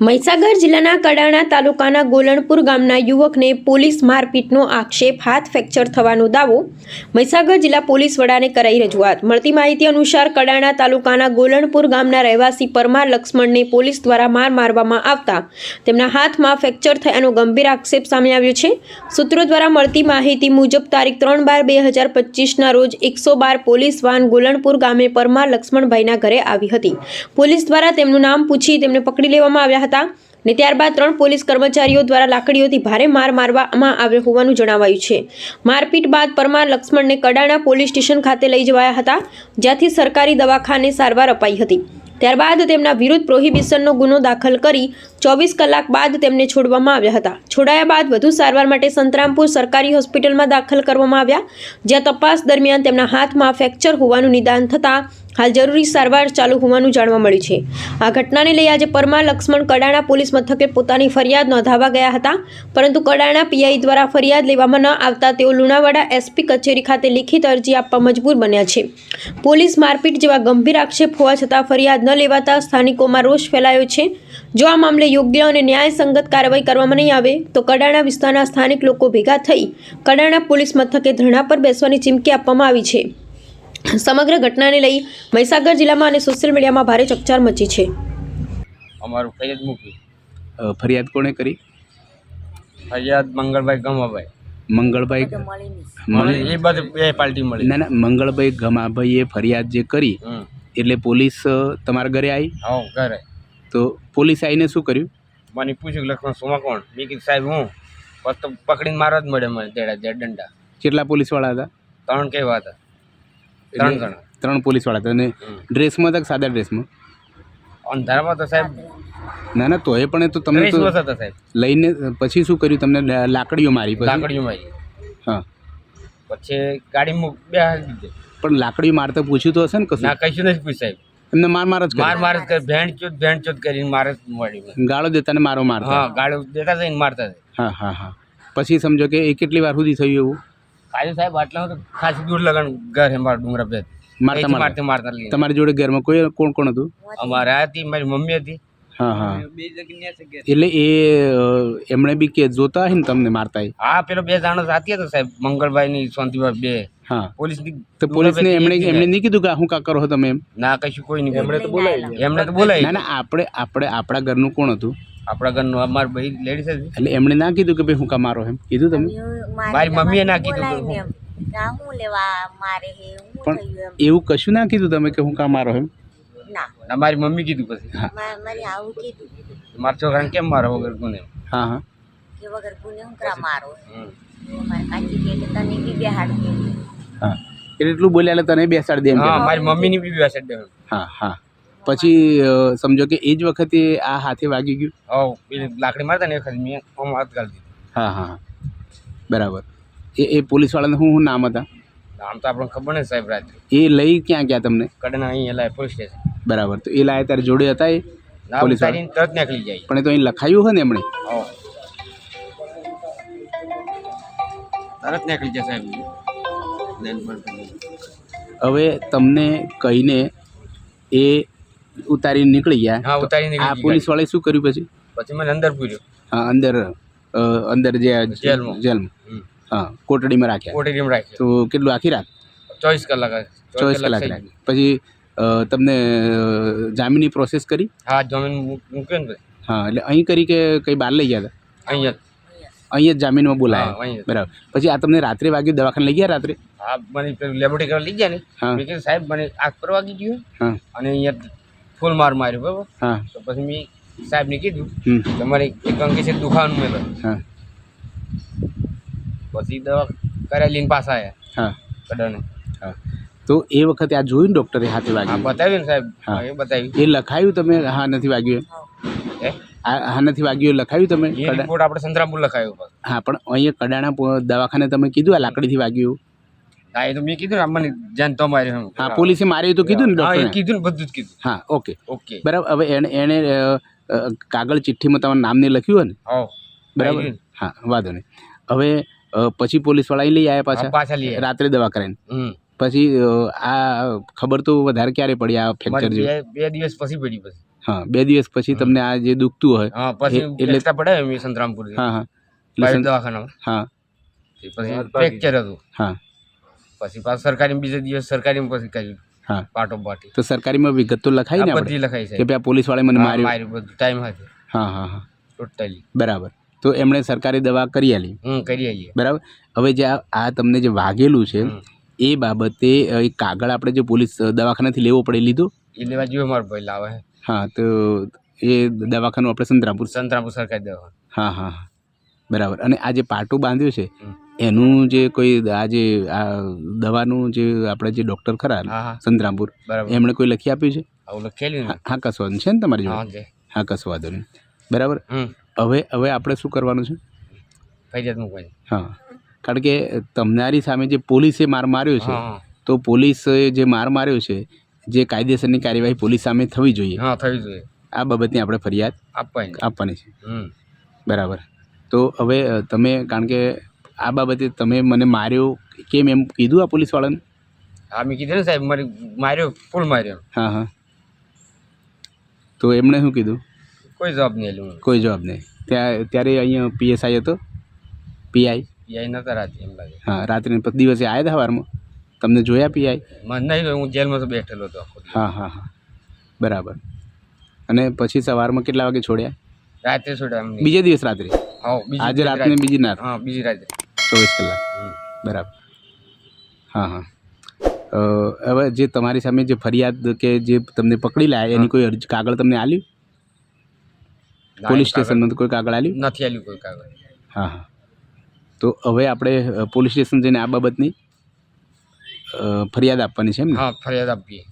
મહીસાગર જિલ્લાના કડાણા તાલુકાના ગોલણપુર ગામના યુવકને પોલીસ મારપીટનો આક્ષેપ, હાથ ફ્રેક્ચર થવાનો દાવો મહીસાગર જિલ્લા પોલીસ વડાને કરાઈ રજૂઆત. મળતી માહિતી અનુસાર કડાણા તાલુકાના ગોલણપુર ગામના રહેવાસી પરમાર લક્ષ્મણને પોલીસ દ્વારા માર મારવામાં આવતા તેમના હાથમાં ફ્રેક્ચર થયાનો ગંભીર આક્ષેપ સામે આવ્યો છે. સૂત્રો દ્વારા મળતી માહિતી મુજબ તારીખ ત્રણ બાર બે હજાર પચીસના રોજ એકસો બાર પોલીસ વાન ગોલણપુર ગામે પરમાર લક્ષ્મણભાઈના ઘરે આવી હતી. પોલીસ દ્વારા તેમનું નામ પૂછી તેમને પકડી લેવામાં આવ્યા હતા ને ત્યારબાદ ત્રણ પોલીસ કર્મચારીઓ દ્વારા લાકડીઓથી ભારે માર મારવામાં આવ્યો હોવાનું જણાવાયું છે. મારપીટ બાદ પરમાર લક્ષ્મણને કડાણા પોલીસ સ્ટેશન ખાતે લઈ જવાયા હતા, જ્યાંથી સરકારી દવાખાને સારવાર અપાઈ હતી. ત્યારબાદ તેમના વિરુદ્ધ પ્રોહિબિશનનો ગુનો દાખલ કરી ચોવીસ કલાક બાદ તેમને છોડવામાં આવ્યા હતા. છોડાયા બાદ વધુ સારવાર માટે સંતરામપુર સરકારી હોસ્પિટલમાં દાખલ કરવામાં આવ્યા. જ્યાં તપાસ દરમિયાન તેમના હાથમાં ફ્રેક્ચર હોવાનું નિદાન થતાં હાલ જરૂરી સારવાર ચાલુ હોવાનું જાણવા મળ્યું છે. આ ઘટનાને લઈ આજે પરમાર લક્ષ્મણ કડાણા પોલીસ મથકે પોતાની ફરિયાદ નોંધાવા ગયા હતા. પરંતુ કડાણા પીઆઈ દ્વારા ફરિયાદ લેવામાં ન આવતા તેઓ લુણાવાડા એસપી કચેરી ખાતે લિખિત અરજી આપવા મજબૂર બન્યા છે. પોલીસ મારપીટ જેવા ગંભીર આક્ષેપ હોવા છતાં ફરિયાદ ન લેવાતા સ્થાનિકોમાં રોષ ફેલાયો છે. જો આ મામલે યોગ્ય અને ન્યાયસંગત કાર્યવાહી કરવામાં નહીં આવે તો કડાણા વિસ્તારના સ્થાનિક લોકો ભેગા થઈ કડાણા પોલીસ મથકે ધરણા પર બેસવાની ચીમકી આપવામાં આવી છે. સમગ્ર ઘટનાને લઈ મહીસાગર જિલ્લામાં અને સોશિયલ મીડિયામાં ભારે ચકચાર મચી છે. અમારું ફરિયાદ મૂકી. ફરિયાદ કોણે કરી? ફરિયાદ મંગળભાઈ ગમાભાઈ. મંગળભાઈ મળી એ બધું બે પાર્ટી મળી. ના ના મંગળભાઈ ગમાભાઈએ ફરિયાદ જે કરી એટલે પોલીસ તમારા ઘરે આવી? હા ઘરે. તો પોલીસ આવીને શું કર્યું? મને પૂછ્યું લખવાનું લક્ષ્મણ કોણ? મેં કીધું સાહેબ હું. બસ તો પકડીને મારવા જ મળે મને દેડા દેડ દંડા. કેટલા પોલીસવાળા હતા? ત્રણ કેવા હતા. ત્રણ જણા. ત્રણ પોલીસવાળા હતા. અને ડ્રેસમાં હતા કે સાદા ડ્રેસમાં? અંધારામાં તો સાહેબ ના ના પણ એ તો તમને તો વર્ષ સાહેબ. લઈને પછી શું કર્યું? તમને લાકડીઓ મારી પછી? લાકડીઓ મારી. હા. પછી ગાડી મૂક બે દીધે પણ લાકડી મારતા પૂછ્યું તો હશે ને કશું? ના કશું નથી પૂછ સાહેબ. એમને માર માર જ માર માર જ કરે ભેણ ચોત ભેણ ચોત કરીને મારે જ મળી ગાળો દેતા ને મારો મારતા હા ગાળો દેતા થઈને મારતા હતા હા હા હા. પછી સમજો કે એ કેટલી વાર સુધી થયું એવું? કાજુ સાહેબ આટલા તો ખાસી દૂર લગન ઘર હે મારા ડુંગરા બે મારતા મારતા. મારતા મારતા તમારી જોડે ઘરમાં કોઈ કોણ કોણ હતું? અમારે હતી મારી મમ્મી હતી. હા હા. એટલે એ એમણે બી કે જોતા હે ને તમને મારતા? હા પેલો બે જાણો સાથી હતો સાહેબ મંગળભાઈ ની શાંતિભાઈ બે. હા. પોલીસની તો પોલીસને એમણે એમણે નહીં કીધું કે હું કા કરો છો તમે એમ? ના કશું કોઈ નહીં એમણે તો બોલાવી એમણે તો બોલાવી ના ના આપણે આપણે આપણા ઘરનું કોણ હતું? આપણા ઘરનું અમાર ભાઈ લેડીઝ હતી. એટલે એમણે ના કીધું કે ભાઈ હું કા મારો એમ? કીધું તમે? મારી મમ્મીએ ના કીધું કે કે હું હે હું પણ એવું કશું ના કીધું તમે કે હું કા મારો એમ? ના. મારી મમ્મી કીધું પછી. મા- મારે આવું કીધું. મારા છોકરાને કેમ મારો વગર કોને? હા હા. કે વગર ગુને હું કરા મારો? હમ. મારે કાચી કે કે તને બી બેહાડ દે. હા. એટલે એટલું બોલ્યા એટલે તને બેસાડી દે એમ. હા મારી મમ્મીની બી બેસાડ દે હા હા. પછી સમજો કે એ જ વખતે આ હાથે વાગી ગયું? હા પેલી લાકડી મારતા ને વખત મેં આમ હાથ ગાળી દીધો હા હા બરાબર. એ એ પોલીસવાળાને શું શું નામ હતા? આમ તો આપણને ખબર નહીં સાહેબ રાત્રે. એ લઈ ક્યાં ગયા તમને? કડના અહીંયા લાય પોલીસ સ્ટેશન. બરાબર. તો એ લાયા તારે જોડે હતા એ પોલીસ તરત નીકળી જાય પણ એ તો અહીં લખાયું હોય ને એમણે? હા. તરત નીકળી જાય સાહેબ. હવે તમને કહીને એ ઉતારીને નીકળી ગયા. હા ઉતારી નીકળી પોલીસ વાળાએ શું કર્યું પછી? પછી મને અંદર પૂર્યો. હા, અંદર અંદર જે જેલમાં. જેલમાં. હા કોટડીમાં રાખ્યા. કોટડીમાં રાખ્યા. તો કેટલું આખી રાત? ચોવીસ કલાક ચોવીસ કલાક રાખ્યા પછી તમને જામીનની પ્રોસેસ કરી? હા જામીન મૂક્યો ને હા એટલે અહીં કરી કે કઈ બહાર લઈ ગયા હતા? અહીંયા અહીં જ જામીનમાં બોલાયા. અહીંયા. બરાબર. પછી આ તમને રાત્રે વાગ્યું દવાખાને લઈ ગયા રાત્રે? હા મને લેબોરેટરી કરવા લઈ ગયા ને. મેં કીધું સાહેબ મને આગ પર વાગી ગયું. અને અહીંયા ફૂલ માર માર્યો બરાબર? હા. તો પછી મેં સાહેબને કીધું તમારે એક અંકે છે દુખાવાનું મેલો હા. પછી દવા કરાવી લઈને પાછા આવ્યા હા. કડાને હા. તો એ વખતે આ જોયું ડૉક્ટરે હાથે વાગ્યું બતાવ્યું ને સાહેબ. એ બતાવ્યું. એ લખાયું તમે હા નથી વાગ્યું એમ? હે? આ હા વાગ્યું લખાયું તમે? રિપોર્ટ આપણે સંતરામપુર લખાયો હા પણ અહીંયા કડાણા દવાખાને તમે કીધું આ લાકડીથી વાગ્યું. હા એ તો મેં કીધું ને મને જાન તો માર્યો હા પોલીસે માર્યું તો કીધું ને ડોક્ટર કીધું ને બધું જ કીધું. હા ઓકે. ઓકે. બરાબર હવે એણે એણે કાગળ ચિઠ્ઠીમાં તમારું નામ ને લખ્યું હોય ને? બરાબર? હા વાંધો નહીં. હવે પછી પોલીસવાળા લઈ આવ્યા પાછા? પાછા લઈ રાત્રે દવા કરાવીને પછી આ ખબર તો વધારે ક્યારે પડી આ ફ્રેક્ચર બે દિવસ પછી પડી પછી. હા બે દિવસ પછી તમને આ જે દુખતું હોય હા પછી એટલે- પડે એમ સંતરામપુર હા હા. એટલે દવાખાનામાં. હા. પછી ફ્રેક્ચર હતું. હા. પછી પાછું સરકારી બીજે દિવસ સરકારી પછી કર્યું. હા. પાટો પાટી. તો સરકારીમાં વિગત તો લખાઈ ને બધી લખાઈ કે છે ભાઈ આ પોલીસ વાળે મને માર્યું. માર્યું બધું ટાઈમ હતો હા હા હા. ટોટલી બરાબર. તો એમણે સરકારી દવા કરી આલી. હમ કરી આલી બરાબર? હવે જે આ તમને જે વાગેલું છે એ બાબતે એક કાગળ આપણે જે પોલીસ દવાખાનાથી લેવો પડે લીધો લીધું? એ લેવા જોઈએ મારો ભાઈ લાવે. હા તો એ દવાખાનું આપણે સંતરામપુર સંતરામપુર સરકારી દવાખાનું. હા હા બરાબર. અને આ જે પાટું બાંધ્યું છે એનું જે કોઈ આ જે આ દવાનું જે આપણે જે ડૉક્ટર ખરા સંતરામપુર એમણે કોઈ લખી આપ્યું છે? લખેલું હા કસવાનું છે ને તમારી જોડે? હા કશો વાંધો નહીં બરાબર? હવે હવે આપણે શું કરવાનું છે? ફરિયાદ મૂકવાની. હા. કારણ કે તમારી સામે જે પોલીસે માર માર્યો છે તો પોલીસે જે માર માર્યો છે જે કાયદેસરની કાર્યવાહી પોલીસ સામે થવી જોઈએ. હા થવી જોઈએ. આ બાબતની આપણે ફરિયાદ આપવાની. આપવાની છે. બરાબર. તો હવે તમે કારણ કે આ બાબતે તમે મને માર્યો કેમ એમ કીધું આ પોલીસવાળાને? હા મેં કીધું ને સાહેબ મારી માર્યો ફૂલ માર્યો. હા હા. તો એમણે શું કીધું? કોઈ જવાબ નહીં આલ્યો કોઈ જવાબ નહીં. ત્યાં ત્યારે અહીંયા પીએસઆઈ હતો? પીઆઈ? પીઆઈ નતા રાત્રે એમ લાગે. હા રાત્રે દિવસે આવ્યા હતા સવારમાં તમને જોયા પીઆઈ? મને નહીં હું જેલમાં તો બેઠેલો હતો હા હા હા. બરાબર. અને પછી સવારમાં કેટલા વાગે છોડ્યા? રાત્રે છોડ્યા બીજે દિવસ રાત્રે? હા બીજી આજે રાતને બીજી ના હા બીજી રાત્રે. ચોવીસ કલાક. બરાબર. હા હા. અ, હવે જે તમારી સામે જે ફરિયાદ કે જે તમને પકડી લાયા એની કોઈ અરજી કાગળ તમને આલ્યું? ના, પોલીસ કાગળ સ્ટેશનમાં તો કોઈ કાગળ આલ્યું? નથી આલ્યું કોઈ કાગળ. હા હા. તો હવે આપણે અ, પોલીસ સ્ટેશન જઈને આ બાબતની ફરિયાદ આપવાની છે એમ હા ફરિયાદ આપીએ.